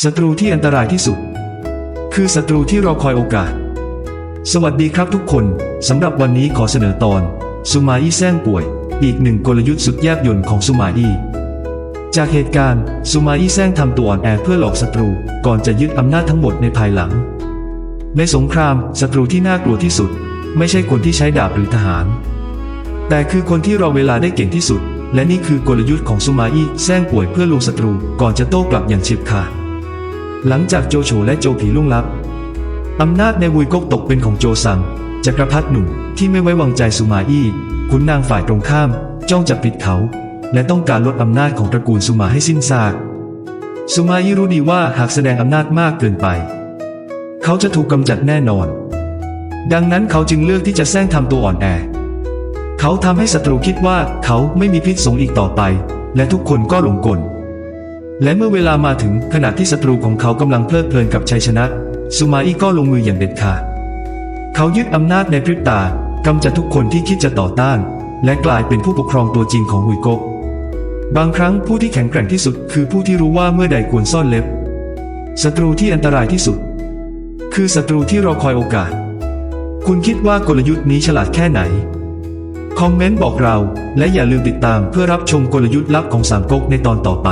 ศัตรูที่อันตรายที่สุด คือศัตรูที่รอคอยโอกาส สวัสดีครับทุกคนสำหรับวันนี้ขอเสนอตอนซูมาอี้แซงป่วย อีกหนึ่งกลยุทธ์สุดแยบยลของซูมาอี้จากเหตุการณ์ซูมาอี้แซงทำตัวอ่อนแอเพื่อหลอกศัตรูก่อนจะยึดอำนาจทั้งหมดในภายหลัง ในสงครามศัตรูที่น่ากลัวที่สุด ไม่ใช่คนที่ใช้ดาบหรือทหาร แต่คือคนที่รอเวลาได้เก่งที่สุด และนี่คือกลยุทธ์ของซูมาอี้แซงป่วยเพื่อลวงศัตรูก่อนจะโต้กลับอย่างเฉียบขาด หลังจากโจโฉและโจผีล่วงลับอำนาจในวุยกกตกเป็นของโจซังจักรพรรดิหนุ่มที่ไม่ไว้วางใจซูมาอี้ขุนนางฝ่ายตรงข้าม จ้องจับผิดเขา และต้องการลดอำนาจของตระกูลซูมาให้สิ้นซากซูมาอี้รู้ดีว่าหากแสดงอำนาจมากเกินไป เขาจะถูกกำจัดแน่นอน ดังนั้นเขาจึงเลือกที่จะแซงทำตัวอ่อนแอ เขาทำให้ศัตรูคิดว่าเขาไม่มีพิษสงอีกต่อไป และทุกคนก็หลงกล และเมื่อเวลามาถึงขณะที่ศัตรูของเขากำลังเพลิดเพลินกับชัยชนะ ซูมาอี้ก็ลงมืออย่างเด็ดขาด เขายึดอำนาจในพริบตากำจัดทุกคนที่คิดจะต่อต้าน และกลายเป็นผู้ปกครองตัวจริงของฮุยกก บางครั้งผู้ที่แข็งแกร่งที่สุด คือผู้ที่รู้ว่าเมื่อใดควรซ่อนเล็บ ศัตรูที่อันตรายที่สุด คือศัตรูที่รอคอยโอกาส คุณคิดว่ากลยุทธ์นี้ฉลาดแค่ไหน คอมเมนต์บอกเรา และอย่าลืมติดตามเพื่อรับชมกลยุทธ์ลับของสามก๊กในตอนต่อไป